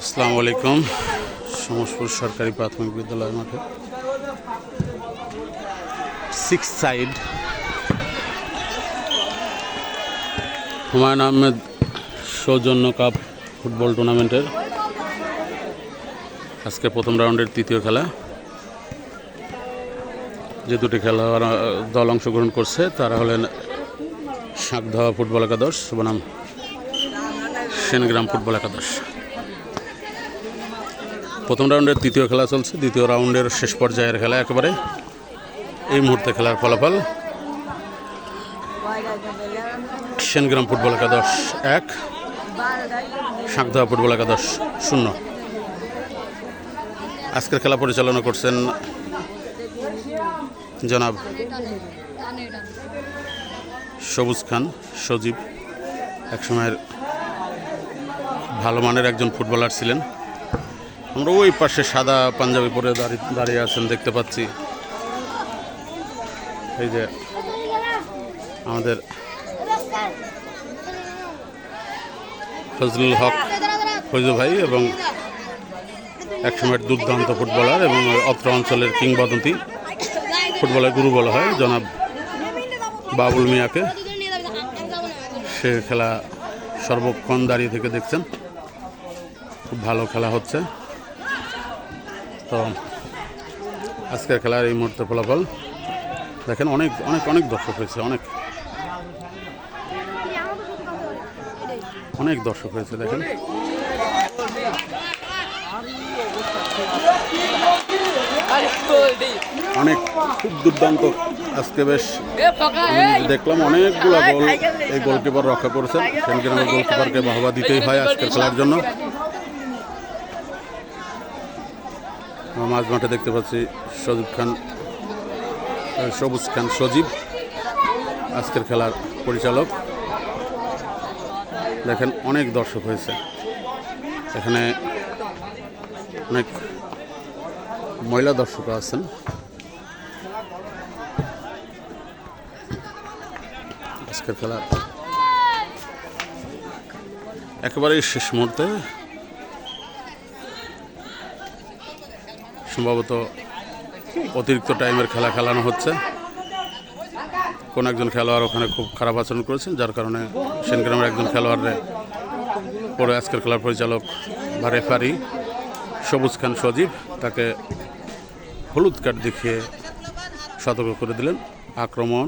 আসসালামু আলাইকুম। সমসপুর সরকারি প্রাথমিক বিদ্যালয় মাঠে। সিক্স সাইড হুমায়ুন আহমেদ সৌজন্য কাপ ফুটবল টুর্নামেন্টের আজকে প্রথম রাউন্ডের তৃতীয় খেলা। যে দুটি আহ, দল অংশগ্রহণ করছে তারা হলেন শাকধা ফুটবল একাদশ বনাম সেনগ্রাম ফুটবল একাদশ। প্রথম রাউন্ডের তৃতীয় খেলা চলছে। দ্বিতীয় রাউন্ডের শেষ পর্যায়ের খেলা একেবারে। এই মুহূর্তে খেলার ফলাফল সেনগ্রাম ফুটবল একাদশ এক শাকদা ফুটবল একাদশ শূন্য। আজকের খেলা পরিচালনা করছেন জনাব সবুজ খান, সজীব। একসময়ের ভালো মানের একজন ফুটবলার ছিলেন। আমরা ওই পাশে সাদা পাঞ্জাবি পরে দাঁড়িয়ে দাঁড়িয়ে আছেন, দেখতে পাচ্ছি। এই যে আমাদের ফজলুল হক ফৈজু ভাই এবং একসময়ের দুর্দান্ত ফুটবলার এবং অত্র অঞ্চলের কিংবদন্তি ফুটবলের গুরু বলা হয়, জনাব বাবুল মিয়াকে। সে খেলা সর্বক্ষণ দাঁড়িয়ে থেকে দেখছেন। খুব ভালো খেলা হচ্ছে। তো আজকের খেলার এই মুহূর্তে ফলাফল। দেখেন, অনেক অনেক অনেক দর্শক হয়েছে, অনেক। অনেক দর্শক হয়েছে, দেখেন। অনেক, খুব দুর্দান্ত। আজকে বেশ দেখলাম অনেকগুলো গোল এই গোলকিপার রক্ষা করেছেন। সেনগ্রামের গোলকিপারকে বাহবা দিতেই হয় আজকের খেলার জন্য। মাঝ মাঠে দেখতে পাচ্ছি সজীব খান সবুজ খান সজীব, আজকের খেলার পরিচালক। দেখেন, অনেক দর্শক হয়েছে। এখানে অনেক মহিলা দর্শকও আছেন। আজকের খেলা একেবারেই শেষ মুহূর্তে সম্ভবত অতিরিক্ত টাইমের খেলা খেলানো হচ্ছে। কোন একজন খেলোয়াড় ওখানে খুব খারাপ আচরণ করেছেন, যার কারণে সেনগ্রামের একজন খেলোয়াড়রে পরে আজকের খেলার পরিচালক বা রেফারি সবুজ খান সজীব তাকে হলুদ কার্ড দেখিয়ে সতর্ক করে দিলেন। আক্রমণ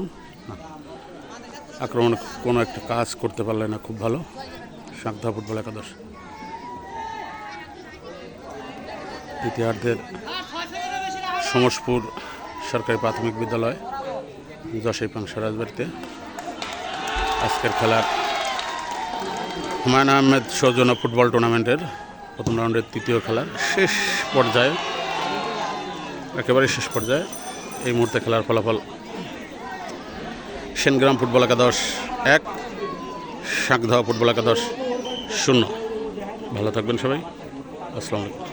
আক্রমণ কোনো একটা কাজ করতে পারলে না খুব ভালো। সাংধা ফুটবল একাদশ। দ্বিতীয়ার্ধের সমসপুর সরকারি প্রাথমিক বিদ্যালয় যশাই পাংশা রাজবাড়িতে। আজকের খেলার হুমায়ুন আহমেদ সৌজন্য ফুটবল টুর্নামেন্টের প্রথম রাউন্ডের তৃতীয় খেলার শেষ পর্যায়ে, একেবারে শেষ পর্যায়ে এই মুহূর্তে খেলার ফলাফল সেনগ্রাম ফুটবল একাদশ এক শাকধা ফুটবল একাদশ শূন্য। ভালো থাকবেন সবাই। আসসালামু আলাইকুম।